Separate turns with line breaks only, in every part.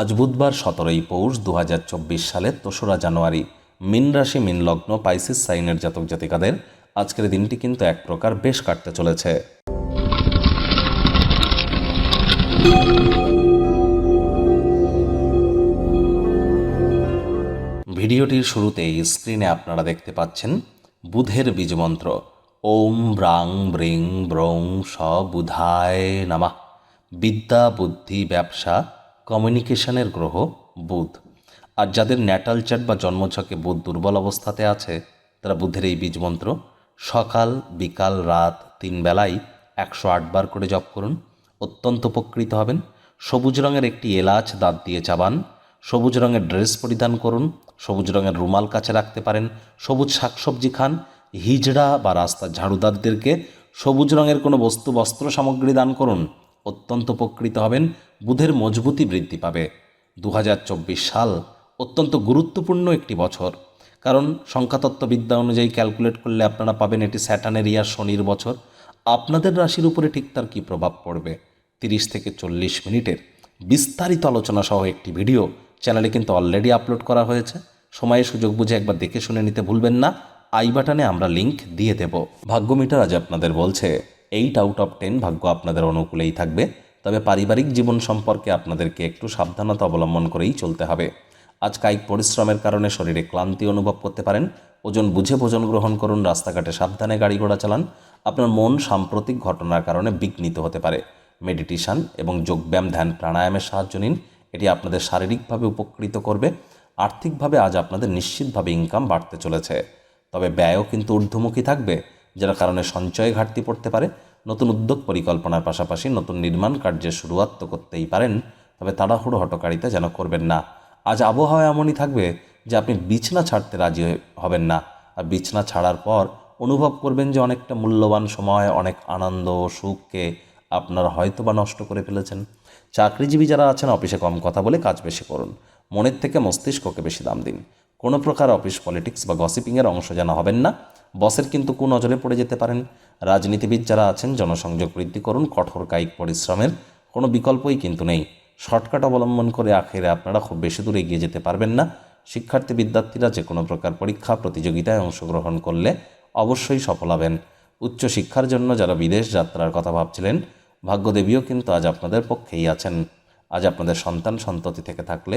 আজ বুধবার সতেরোই পৌষ দু হাজার চব্বিশ সালের তেসরা জানুয়ারি। মিন রাশি, মিন লগ্ন, পাইসিস, সাইনের জাতক জাতিকাদের আজকের দিনটি কিন্তু এক প্রকার বেশ কাটতে চলেছে। ভিডিওটির শুরুতেই স্ক্রিনে আপনারা দেখতে পাচ্ছেন বুধের বীজমন্ত্র ওম ব্রাং ব্রিং ব্রৌং স বুধায় নামা। বিদ্যা, বুদ্ধি, ব্যবসা কমিউনিকেশনের গ্রহ বুধ। আর যাদের ন্যাটাল চার্ট বা জন্মছকে বুধ দুর্বল অবস্থাতে আছে, তারা বুধের এই বীজমন্ত্র সকাল, বিকাল, রাত, তিন বেলায় একশো আটবার করে জপ করুন। অত্যন্ত উপকৃত হবেন। সবুজ রঙের একটি এলাচ, দাঁত দিয়ে চাবান। সবুজ রঙের ড্রেস পরিধান করুন। সবুজ রঙের রুমাল কাছে রাখতে পারেন। সবুজ শাকসবজি খান। হিজড়া বা রাস্তার ঝাড়ুদারদেরকে সবুজ রঙের কোনো বস্তু, বস্ত্র সামগ্রী দান করুন। অত্যন্ত উপকৃত হবেন। বুধের মজবুতি বৃদ্ধি পাবে। দু হাজার চব্বিশ সাল অত্যন্ত গুরুত্বপূর্ণ একটি বছর। কারণ সংখ্যাতত্ত্ববিদ্যা অনুযায়ী ক্যালকুলেট করলে আপনারা পাবেন এটি স্যাটানের ইয়ার শনির বছর। আপনাদের রাশির উপরে ঠিক তার কী প্রভাব পড়বে? তিরিশ থেকে চল্লিশ মিনিটের বিস্তারিত আলোচনা সহ একটি ভিডিও চ্যানেলে কিন্তু অলরেডি আপলোড করা হয়েছে। সময়ে সুযোগ বুঝে একবার দেখে শুনে নিতে ভুলবেন না। আই বাটনে আমরা লিংক দিয়ে দেব। ভাগ্য মিটার আজ আপনাদের বলছে, এইট আউট অফ টেন ভাগ্য আপনাদের অনুকূলেই থাকবে। তবে পারিবারিক জীবন সম্পর্কে আপনাদেরকে একটু সাবধানতা অবলম্বন করেই চলতে হবে। আজ কায়িক পরিশ্রমের কারণে শরীরে ক্লান্তি অনুভব করতে পারেন। ওজন বুঝে ভোজন গ্রহণ করুন, রাস্তাঘাটে সাবধানে গাড়ি ঘোড়া চালান। আপনার মন সাম্প্রতিক ঘটনার কারণে বিঘ্নিত হতে পারে। মেডিটেশন এবং যোগব্যায়াম ধ্যান প্রাণায়ামের সাহায্য নিন। এটি আপনাদের শারীরিকভাবে উপকৃত করবে। আর্থিকভাবে আজ আপনাদের নিশ্চিতভাবে ইনকাম বাড়তে চলেছে। তবে ব্যয়ও কিন্তু ঊর্ধ্বমুখী থাকবে, যার কারণে সঞ্চয়ে ঘাটতি পড়তে পারে। নতুন উদ্যোগ পরিকল্পনার পাশাপাশি নতুন নির্মাণ কার্যের শুরুয়াত তো করতেই পারেন, তবে তাড়াহুড়ো হটকারিতা যেন করবেন না। আজ আবহাওয়া এমনই থাকবে যে আপনি বিছনা ছাড়তে রাজি হবেন না। আর বিছনা ছাড়ার পর অনুভব করবেন যে অনেকটা মূল্যবান সময়, অনেক আনন্দ সুখকে আপনারা হয়তো বা নষ্ট করে ফেলেছেন। চাকরিজীবী যারা আছেন, অফিসে কম কথা বলে কাজ বেশি করুন। মনের থেকে মস্তিষ্ককে বেশি দাম দিন। কোনো প্রকার অফিস পলিটিক্স বা গসিপিংয়ের অংশ যেন হবেন না। বসের কিন্তু কু নজরে পড়ে যেতে পারেন। রাজনীতিবিদ যারা আছেন, জনসংযোগ বৃদ্ধি করুন, কঠোর কায়িক পরিশ্রমের কোনো বিকল্পই কিন্তু নেই। শর্টকাট অবলম্বন করে আখেরে আপনারা খুব বেশি দূরে এগিয়ে যেতে পারবেন না। শিক্ষার্থী বিদ্যার্থীরা যে কোনো প্রকার পরীক্ষা, প্রতিযোগিতায় অংশগ্রহণ করলে অবশ্যই সফল হবেন। উচ্চশিক্ষার জন্য যারা বিদেশ যাত্রার কথা ভাবছিলেন, ভাগ্যদেবীও কিন্তু আজ আপনাদের পক্ষেই আছেন। আজ আপনাদের সন্তান সন্ততি থেকে থাকলে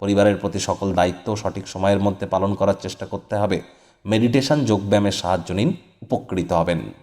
পরিবারের প্রতি সকল দায়িত্ব সঠিক সময়ের মধ্যে পালন করার চেষ্টা করতে হবে। মেডিটেশন যোগব্যায়ামের সাহায্য নিন, উপকৃত হবেন।